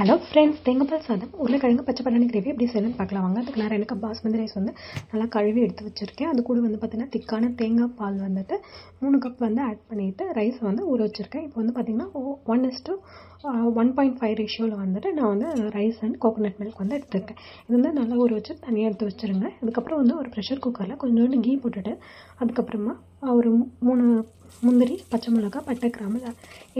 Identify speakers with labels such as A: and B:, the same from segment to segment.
A: Hello friends தேங்காய்பால் சாதம் உருளைக்கிழங்கு பச்சை பட்டாணி கிரேவி எப்படி செய்யணும்னு பார்க்கலாம். வாங்க அதுக்கு நான் ரெண்டு கப் பாஸ்மதி ரைஸ் வந்து நல்லா கழுவி எடுத்து வச்சுருக்கேன். அது கூட வந்து பார்த்திங்கன்னா திக்கான தேங்காய் பால் வந்துட்டு மூணு கப் வந்து ஆட் பண்ணிவிட்டு ரைஸ் வந்து ஊற வச்சுருக்கேன். இப்போ வந்து பார்த்திங்கன்னா one is two one point five ரேஷியோவில் வந்துட்டு நான் வந்து ரைஸ் அண்ட் கோகோனட் மில்க் வந்து எடுத்துருக்கேன். இது வந்து நல்லா ஊற வச்சு தனியாக எடுத்து வச்சுருங்க. அதுக்கப்புறம் வந்து ஒரு ப்ரெஷர் குக்கரில் கொஞ்சோண்டு கீ போட்டுட்டு அதுக்கப்புறமா ஒரு மூணு முந்திரி பச்சை மிளகா பட்டை கிராம்பு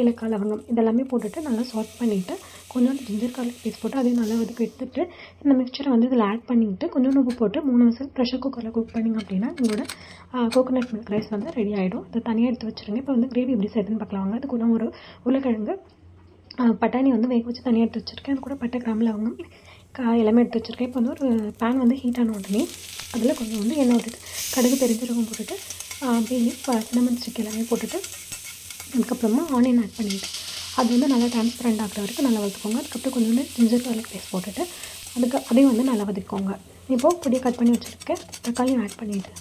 A: ஏலக்காய் லவங்கம் இதெல்லாமே போட்டுட்டு நல்லா சாட் பண்ணிவிட்டு கொஞ்சோண்டு ஜிஞ்சர் கார்லிக் பேஸ்ட் போட்டு அதையும் நல்லா வதக்கி எடுத்துட்டு இந்த மிக்சரை வந்து இதில் ஆட் பண்ணிவிட்டு கொஞ்சோண்டு உப்பு போட்டு மூணு விசில் ப்ரெஷர் குக்கரில் குக் பண்ணிங்க அப்படின்னா உங்களோட கோகோனட் மில்க் ரைஸ் வந்து ரெடி ஆகிடும் அதை தனியாக எடுத்து வச்சுருங்க. இப்போ வந்து கிரேவி எப்படி செய்யுதுன்னு பார்க்கலாம் வாங்க. அது கூட ஒரு உருளைக்கிழங்கு பட்டாணி வந்து வேக வச்சு தனியாக எடுத்து வச்சுருக்கேன். அது கூட பட்டை கிராம்பு லவங்கம் காய் எல்லாமே எடுத்து வச்சுருக்கேன். இப்போ வந்து ஒரு பேன் வந்து ஹீட் ஆன உடனே அதில் கொஞ்சம் வந்து எண்ணெய் ஊற்றிட்டு கடுகு பெருஞ்சீரகம் போட்டுட்டு பீஃப் சின்னமன் ஸ்டிக் எல்லாமே போட்டுட்டு அதுக்கப்புறமா ஆனியன் ஆட் பண்ணிவிட்டு அது வந்து நல்லா டிரான்ஸ்பரண்ட் ஆகிற வரைக்கும் நல்லா வதக்குவோங்க அதுக்கப்புறம் கொஞ்சோண்டு ஜிஞ்சர் கார்லிக் பேஸ்ட் போட்டுட்டு அதுக்கு அதையும் வந்து நல்லா வதக்குவோங்க இப்போது பொடியை கட் பண்ணி வச்சுருக்கேன் தக்காளியும் ஆட் பண்ணிவிட்டு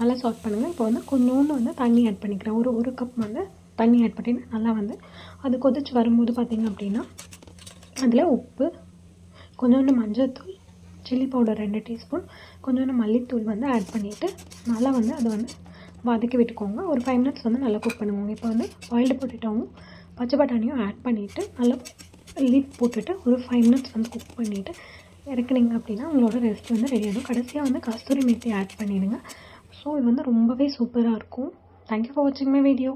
A: நல்லா சால்ட் பண்ணுங்கள் இப்போ வந்து கொஞ்சோண்டு வந்து தண்ணி ஆட் பண்ணிக்கிறேன். ஒரு ஒரு கப் வந்து தண்ணி ஆட் பண்ணி நல்லா வந்து அது கொதிச்சு வரும்போது பார்த்திங்க அப்படின்னா அதில் உப்பு கொஞ்சோண்டு மஞ்சள்தூள் சில்லி பவுடர் ரெண்டு டீஸ்பூன் கொஞ்சோண்டு மல்லித்தூள் வந்து ஆட் பண்ணிவிட்டு நல்லா வந்து அதை வந்து வதக்கி விட்டுக்கோங்க. ஒரு ஃபைவ் மினிட்ஸ் வந்து நல்லா குக் பண்ணுவோங்க. இப்போ வந்து பாயில்டு பொட்டேட்டோவும் பச்சை பட்டாணியும் ஆட் பண்ணிவிட்டு நல்லா லீப் போட்டுட்டு ஒரு ஃபைவ் மினிட்ஸ் வந்து குக் பண்ணிவிட்டு இறக்குனீங்க அப்படின்னா உங்களோட ரெசிபி வந்து ரெடி ஆகிடும் கடைசியாக வந்து கஸ்தூரி மேத்தி ஆட் பண்ணிவிடுங்க ஸோ இது வந்து ரொம்பவே சூப்பராக இருக்கும். தேங்க்யூ ஃபார் வாட்சிங் மை வீடியோ